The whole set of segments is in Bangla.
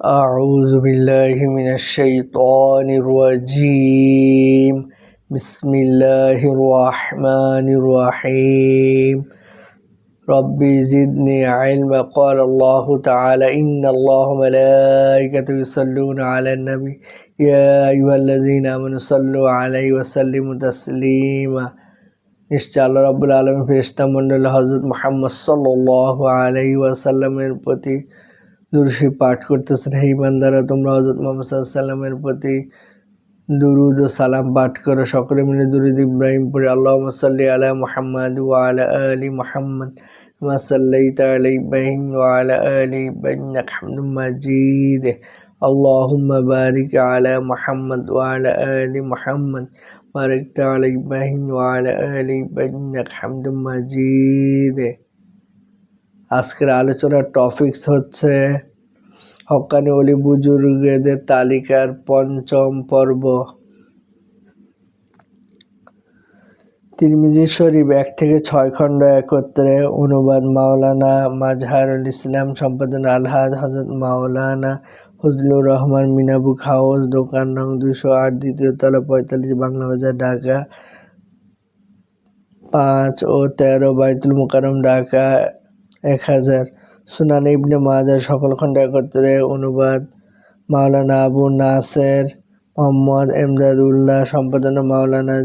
أعوذ بالله من الشيطان الرجيم بسم الله الرحمن الرحيم ربي زدني علما قال الله تعالى إن الله ملائكته يصلون على النبي يا أيها الذين آمنوا صلوا عليه وسلموا تسليما নিশ্চয় আল্লাহ রব্বুল আলমী ফেরিস্তা মন্ডল হজরত মোহাম্মদ সাল্লাহ আলাই ওয়াসাল্লামের প্রতি দুরুশি পাঠ করতেছেন হে ইমানদারা তোমরা হজরত মোহাম্মদ সাল্লামের প্রতি দুরুদ ও সালাম পাঠ করো সকলে মিলে দুরুদ ইব্রাহিম পড়ে আল্লাহ সাল্লি আলা মোহাম্মদ ওয়া আলা আলি মোহাম্মদ মা সাল্লাইতা আলা ইব্রাহিম ওয়া আলা আলি ইব্রাহিম ইন্নাকা হামিদুম মাজিদ اللهم بارك على محمد وعلى آل محمد باركت على إبراهيم وعلى آل إبراهيم إنك حمد مجيد আজকের আলোচনার টপিকস হচ্ছে হকানি অলি বুজুর্গদের তালিকার পঞ্চম পর্ব। তিরমিজি শরীফ এক থেকে ছয় খণ্ড একত্রে অনুবাদ মাওলানা মাজহারুল ইসলাম, সম্পাদন আলহাজ হজরত মাওলানা ফজলুর রহমান, মিনাবুক হাউস, দোকান নং দুশো আট, দ্বিতীয় তলা পঁয়তাল্লিশ বাংলা বাজার ঢাকা পাঁচ ও তেরো, বাইতুল মোকারম ঢাকা এক হাজার। সুনান ইবনে মাজার সকল খণ্ড একত্রে অনুবাদ। মাওলানা আবু নাসের, মোহাম্মদ এমদাদুল্লাহ, সম্পাদনা মাওলানা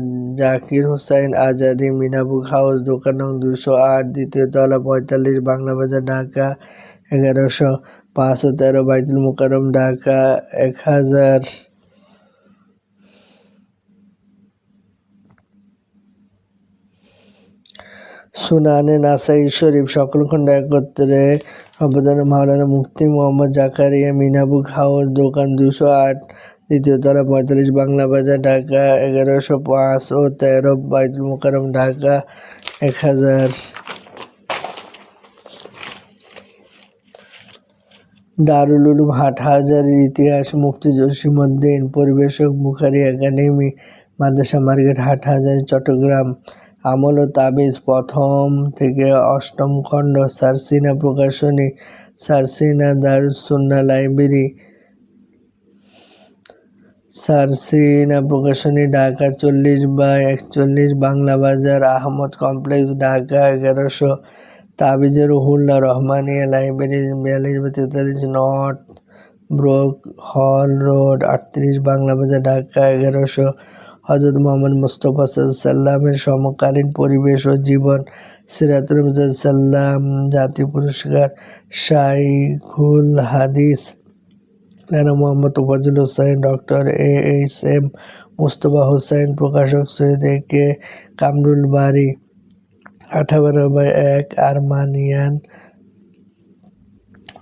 জাকির হুসাইন, আজাদি মিনাবুক হাউস, দোকান নং দুশো আট, দ্বিতীয় তলা পঁয়তাল্লিশ, বাংলা বাজার, ঢাকা এগারোশো পাঁচশো তেরো, বাইতুল মোকারম ঢাকা এক হাজার। সুনানে নাসাই শরীফ সকল খণ্ড একত্রে সম্পাদন মাওলানা মুফতি মোহাম্মদ জাকারিয়া মিনাবুক হাউস দোকান দুশো আট, দ্বিতীয় তলা পঁয়তাল্লিশ বাংলা বাজার, ঢাকা এগারোশো পাঁচ ও তেরো বাইতুল মোকারম ঢাকা এক হাজার। দারুল উলুম হাটহাজারের ইতিহাস, মুফতি জসিমউদ্দিন, পরিবেশক বুখারি একাডেমি, মাদ্রাসা মার্কেট হাট হাটহাজারি চট্টগ্রাম। আমল ও তাবিজ প্রথম থেকে অষ্টম খণ্ড সারসিনা প্রকাশনী সারসিনা দারুসুন্না লাইব্রেরি সারসিনা প্রকাশনী, ঢাকা চল্লিশ বাই একচল্লিশ, বাংলা বাজার, আহমদ কমপ্লেক্স, ঢাকা এগারোশো তাবিজের হুল্লা রহমানিয়া লাইব্রেরি, বিয়াল্লিশ বা তেতাল্লিশ নর্থ ব্রোক হল রোড, আটত্রিশ, বাংলা বাজার, ঢাকা এগারোশো হজরত মোহাম্মদ মুস্তফা সাল্লামের সমকালীন পরিবেশ ও জীবন, সিরাতুল সাল্লাম জাতীয় পুরস্কার, Shaikhul Hadith Rana Mohammad Tofazzal Hossain, doctor A H M, Mustafa Hossain, প্রকাশক সৈয়দ এ কে কামরুল বাড়ি আঠারো বাই এক আরমানিয়ান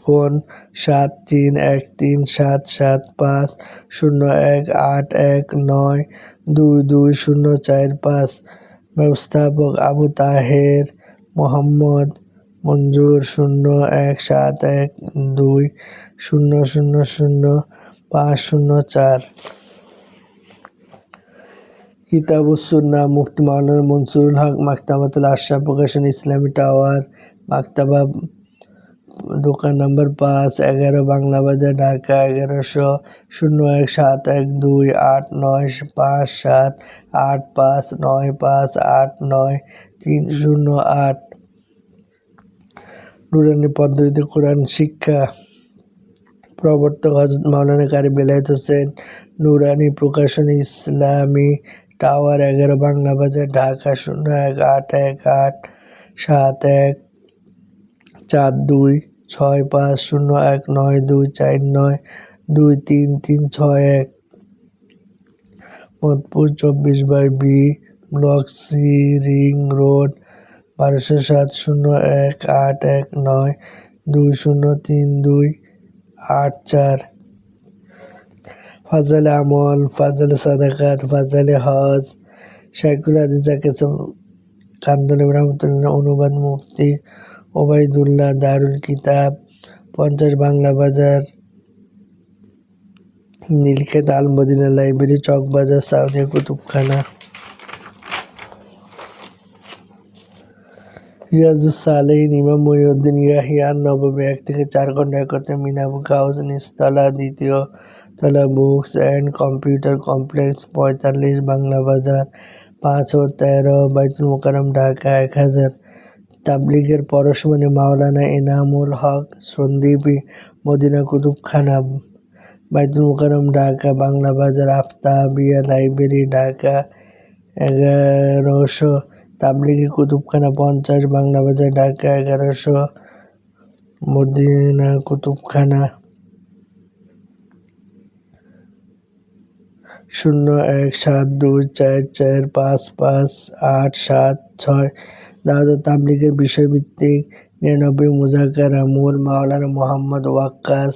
ফোন সাত তিন এক তিন সাত সাত পাঁচ শূন্য এক আট এক নয় দুই দুই শূন্য চার পাঁচ ব্যবস্থাপক আবু তাহের মোহাম্মদ মঞ্জুর শূন্য এক সাত এক দুই শূন্য শূন্য শূন্য পাঁচ শূন্য চার। কিতাবুসুন্না মুফতি মাওলানা মনসুরুল হক মাকতাবাতুল আশরাফ প্রকাশন ইসলামী টাওয়ার মাকতাবা দোকান নাম্বার পাঁচ, এগারো বাংলা বাজার, ঢাকা এগারোশো শূন্য এক সাত এক দুই আট নয় পাঁচ সাত আট পাঁচ নয় পাঁচ আট নয় তিন শূন্য আট। নুরানি পদ্ধতিতে কোরআন শিক্ষা প্রবর্তক হজরত মাওলানা কারি বেলায়েত হোসেন, নুরানি প্রকাশনী ইসলামী টাওয়ার, এগারো বাংলা বাজার, ঢাকা শূন্য এক আট এক আট সাত এক চার দুই। ছয় পাঁচ শূন্য এক নয় দুই চার নয় দুই তিন তিন ছয় এক। মোদপুর চব্বিশ by B block C ring road বারোশো সাত শূন্য এক আট এক নয় দুই শূন্য তিন দুই আট চার। ফাজালে আমল, ফাজালে সাদাকাত, ফাজালে হজ শাইকুল আদিজ যাকে কান্দল রহমতুল্লাহ অনুবাদ মুক্তি ওবায়দুল্লাহ দারুল কিতাব, পঞ্চাশ বাংলা বাজার, নীলক্ষেত আলমদিনা লাইব্রেরি চকবাজার সাউদিয়া কুতুবখানা। রিয়াজুস সালেহিন, ইমাম মহিউদ্দিন ইয়াহিয়া, নবমী, এক থেকে চার ঘণ্টা একত্রে মিনাবু কাউস নিস্তলা দ্বিতীয় তলা, বুকস অ্যান্ড কম্পিউটার কমপ্লেক্স, পঁয়তাল্লিশ বাংলা বাজার, পাঁচ ও তেরো, বাইতুল মোকারম ঢাকা, এক হাজার। তাবলিগের পরশমণি মাওলানা এনামুল হক, সন্দীপী মদিনা কুতুবখানা বাইতুল মোকারম ঢাকা, বাংলা বাজার, আফতাবিয়া লাইব্রেরি, ঢাকা, এগারোশো, তাবলিগি কুতুবখানা পঞ্চাশ, বাংলা বাজার, ঢাকা, এগারোশো, মদিনা কুতুবখানা শূন্য এক সাত দুই চার চার পাঁচ পাঁচ আট সাত ছয় দাদা তাবলিগের বিষয়ভিত্তিক নিরানব্বই মুজাকার মূল মাওলানা মোহাম্মদ ওয়াক্কাস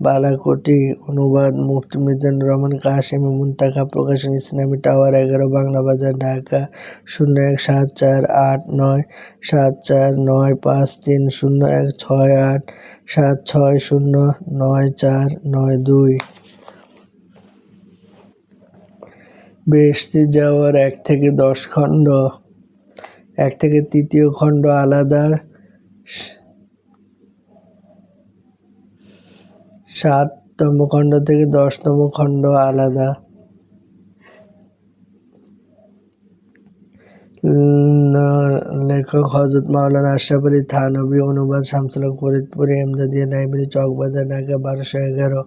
বালাকোটি অনুবাদ মুফতি মিজানুর রহমান কাশেমি মুন্তাকা প্রকাশন ইসলামী টাওয়ার এগারো, বাংলা বাজার, ঢাকা শূন্য এক সাত চার আট নয়, সাত চার নয় পাঁচ তিন শূন্য এক ছয় আট, সাত ছয় শূন্য নয় চার নয় দুই। বেশতি যাওয়ার এক থেকে দশ খণ্ড এক থেকে তৃতীয় খণ্ড আলাদা। সাততম খণ্ড থেকে দশতম খণ্ড আলাদা। লেখক হজরত মাওলানা আশরাফ আলী থানবী অনুবাদ শামসুল ফরিদপুরি, এমদাদিয়া লাইব্রেরি, চকবাজার, ঢাকা, বারোশো এগারো।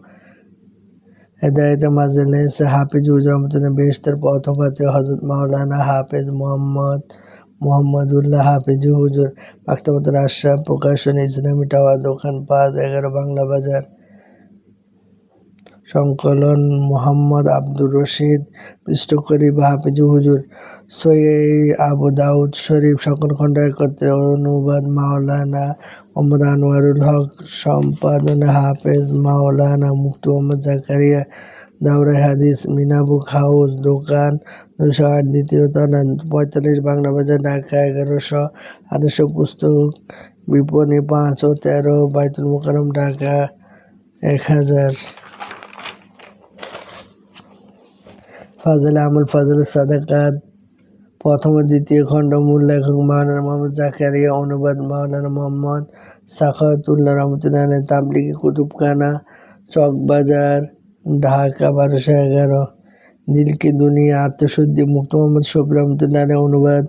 হেদায়ত মাজলিস হাফিজ হুজুর রহমতুল্লাহ বেশতের পথপাতে হজরত মাওলানা হাফিজ মোহাম্মদ মোহাম্মদুল্লাহ হাফিজ, হুজুর। মাক্তাবতুল আশরাফ প্রকাশন, ইসলামী টাওয়ার, দোকান পাঁচ, এগারো, বাংলা বাজার। সংকলন মোহাম্মদ আব্দুর রশিদ পৃষ্ঠকরী হাফিজ, হুজুর। সৈয় আবু দাউদ শরীফ, সকল খণ্ড একত্রে অনুবাদ মাওলানা মোহাম্মদ আনোয়ারুল হক, সম্পাদনা হাফেজ মাওলানা মুক্তি মোহাম্মদ জাকারিয়া দাউরা হাদিস, মিনাবুক হাউস, দোকান দুশো আট দ্বিতীয় তলা পঁয়তাল্লিশ, বাংলা বাজার, ঢাকা, এগারোশো, আঠারোশো পুস্তক, বিপণী পাঁচ ও তেরো, বাইতুল মোকারম ঢাকা, এক হাজার। ফাজল আমল, ফাজল সাদাকাত, প্রথম ও দ্বিতীয় খণ্ড, মূল লেখক মাওলানা মোহাম্মদ জাকারিয়া, অনুবাদ মাওলানা মোহাম্মদ সাখাতুল্লাহ রহমতুল্লাহ তাবলিগি কুতুবখানা, চকবাজার ঢাকা, বারোশো এগারো। দিলকে দুনিয়া, আত্মশুদ্ধি, মুক্ত মোহাম্মদ শফি রহমতুল্লাহ অনুবাদ,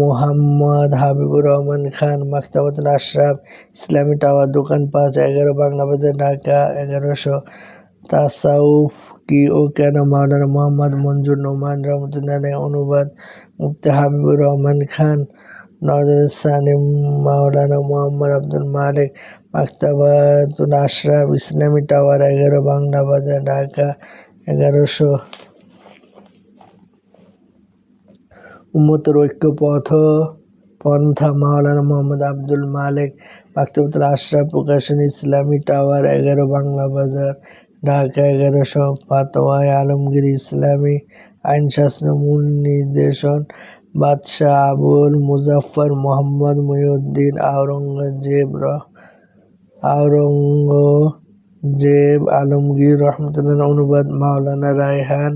মোহাম্মদ হাবিবুর রহমান খান মাক্তাবাতুল আশরাফ, ইসলামী টাওয়ার, দোকান পাঁচ, এগারো, বাংলা বাজার, ঢাকা, এগারোশো। তাসাউফ কি ও কেন মাওলানা মোহাম্মদ মঞ্জুর নোমান রহমতুল্লাহ অনুবাদ, মুফতি হাবিবুর রহমান খান নজর সানি মাওলানা মোহাম্মদ আব্দুল মালিক মাক্তাবাতুল আশরাফ, ইসলামী টাওয়ার এগারো, বাংলা বাজার, ঢাকা এগারোশো। উম্মতের ঐক্য পথ পন্থা, মাওলানা মোহাম্মদ আব্দুল মালিক মাক্তাবুল আশরাফ প্রকাশন, ইসলামী টাওয়ার এগারো, বাংলা বাজার, ঢাকা এগারোশো। পাতোয়ায় আলমগীর ইসলামী আইনশাস্ত্র মূল নির্দেশন বাদশাহ আবুল মুজাফর মোহাম্মদ মহিউদ্দিন আওরঙ্গজেব আওরঙ্গজেব আলমগীর রহমতুল্লাহ অনুবাদ মাওলানা রায়হান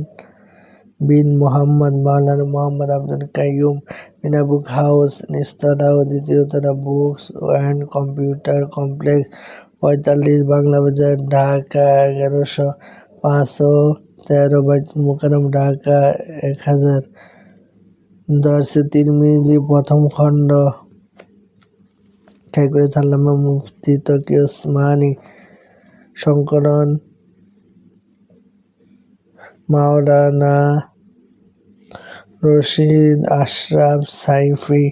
বিন মোহাম্মদ মাওলানা মোহাম্মদ আব্দুল কাইয়ুম মিনা বুক হাউস, নিস্তলা ও দ্বিতীয়তলা বুকস অ্যান্ড কম্পিউটার কমপ্লেক্স, পঁয়তাল্লিশ বাংলা বাজার, ঢাকা এগারোশো পাঁচশো তেরো বাইতুল মোকারম ঢাকা এক হাজার। দর্শে তিরমিজি প্রথম খণ্ড। ঠাকুর সাল্লামা মুফতি তকি ওসমানী সংকলন Maulana Rashid Ashraf Saifi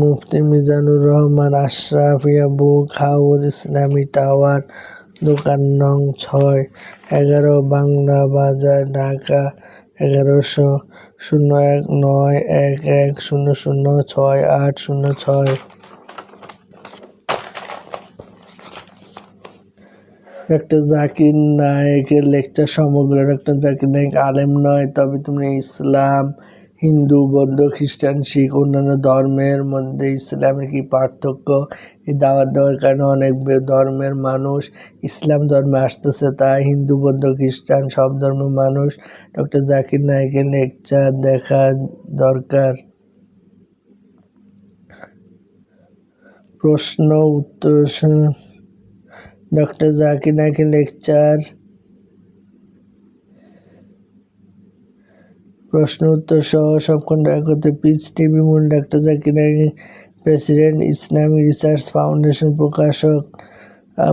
Mufti Mizanur Rahman Ashrafia book house Islami tower, দোকান নং ছয়, এগারো, বাংলা বাজার, ঢাকা। এগারোশো শূন্য এক নয় এক এক শূন্য শূন্য ছয় আট শূন্য ছয়। ডক্টর জাকির নায়কের লেকচার সমগ্র ডক্টর জাকির নায়ক আলেম নয়, তবে তুমি ইসলাম হিন্দু, বৌদ্ধ, খ্রিস্টান, শিখ, অন্যান্য ধর্মের মধ্যে ইসলামের কি পার্থক্য? এই দাওয়াত দেওয়ার কারণে অনেক ধর্মের মানুষ ইসলাম ধর্মে আসতেছে, তাই হিন্দু, বৌদ্ধ, খ্রিস্টান সব ধর্মের মানুষ ডক্টর জাকির নায়কের লেকচার দেখা দরকার। প্রশ্ন, উত্তর ডক্টর জাকির নাকি লেকচার প্রশ্ন উত্তর সহ সবক্ষণ একত্রে পিচ টিভি মূল doctor Zakir president Islamic research foundation প্রকাশক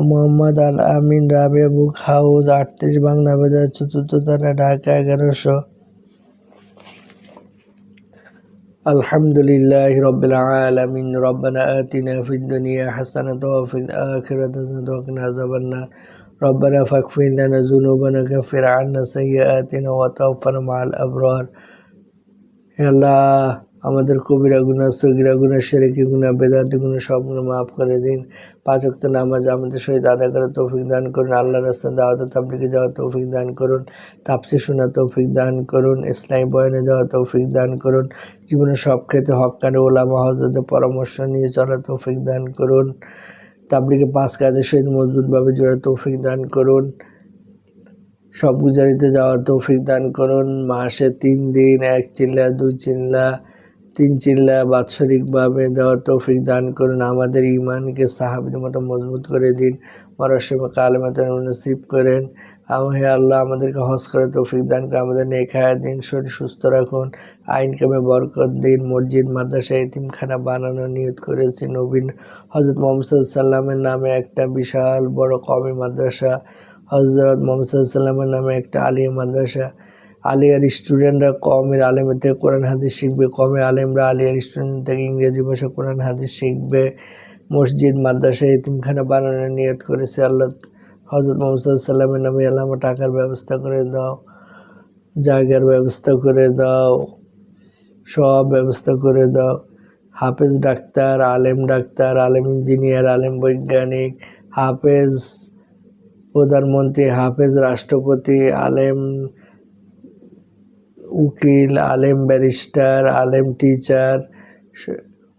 মোহাম্মদ আল আমিন রাবেয়া বুক হাউস, আটত্রিশ বাংলা বাজার চতুর্থ তারা ঢাকা, এগারোশো। আলহামদুলিল্লাহ রবিল আলমিন, রব্বানা আতিনা ফিদ হাসানাত ربنا فاغفر لنا ذنوبنا كفر عنا سيئاتنا وتوفنا مع الأبرار আল্লাহ আমাদের কবিরা গুণা সগিরা গুণা সেরেকি গুণা বেদান্তি গুণা সব গুণা মাফ করে দিন পাঁচ অক্ত নামাজ আমাদের সহিত আদা করে তৌফিক দান করুন আল্লাহ রাস্তা দাওয়াত তাবলিকে যাওয়া তৌফিক দান করুন তাপসি শোনা তৌফিক দান করুন ইসলামী বয়নে যাওয়া তৌফিক দান করুন জীবনে সব ক্ষেত্রে হকানে ওলামা হজরতের পরামর্শ নিয়ে চলা তৌফিক দান করুন তাবলিকে পাঁচ কাজের সহিত মজবুতভাবে জোড়া তৌফিক দান করুন। সব গুজারিতে যাওয়া তৌফিক দান করুন। মাসে তিন দিন এক চিল্লা দুই চিল্লা, তিন চিল্লা বাৎসরিকভাবে দেওয়া তৌফিক দান করুন। আমাদের ইমানকে সাহাবিদের মতো মজবুত করে দিন। মরার সময় কালেমাতে নসিব করেন। হে আল্লাহ, আমাদেরকে হজ করে তৌফিক দান করে আমাদের নেখায়া দিন, শরীর সুস্থ রাখুন, আইন কামে বরকত দিন, মসজিদ মাদ্রাসা ইতিমখানা বানানোর নিয়ত করেছি। নবীন হজরত মোহাম্মদ সাল্লামের নামে একটা বিশাল বড় কমি মাদ্রাসা হজরত মোহাম্মদ সাল্লামের নামে একটা আলিয়া মাদ্রাসা। আলিয়ার স্টুডেন্টরা কমের আলেমের থেকে কোরআন, হাদিস শিখবে। কমের আলেমরা আলিয়ার স্টুডেন্ট থেকে ইংরেজি ভাষা কোরআন, হাদিস শিখবে। মসজিদ মাদ্রাসা ইতিমখানা বানানোর নিয়ত করেছে আল্লাহ হজরত মোহাম্মদ সাল্লামের নামে, আল্লাহ টাকার ব্যবস্থা করে দাও, জায়গার ব্যবস্থা করে দাও, সব ব্যবস্থা করে দাও। হাফেজ ডাক্তার, আলেম ডাক্তার, আলেম ইঞ্জিনিয়ার, আলেম বৈজ্ঞানিক, হাফেজ প্রধানমন্ত্রী, হাফেজ রাষ্ট্রপতি, আলেম উকিল, আলেম ব্যারিস্টার, আলেম টিচার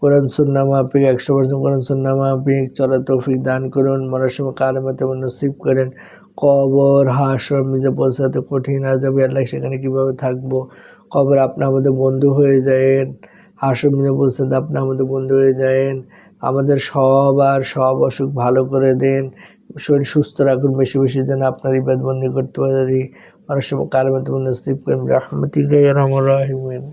কোরআন সুন্না মাফিক একশো পার্সেন্ট কোরআন সুন্না মাফিক চলা তৌফিক দান করুন, মরার সময় কালেমাতে নসিব করেন? কবর, হাসর মিজে পৌঁছাতে কঠিন যাবে, আল্লাহ সেখানে কীভাবে থাকব? কবর আপনি আমাদের বন্ধু হয়ে যায়েন, হাসর মিজে পৌঁছাতে আপনি আমাদের বন্ধু হয়ে যায়েন, আমাদের সব আর সব অসুখ ভালো করে দেন, শরীর সুস্থ রাখুন, বেশি বেশি যেন আপনার ইবাদ বন্দি করতে পারি মানুষ কালেমাতে নসিব করেন? রহমতিকা রহমান রাহিমেন।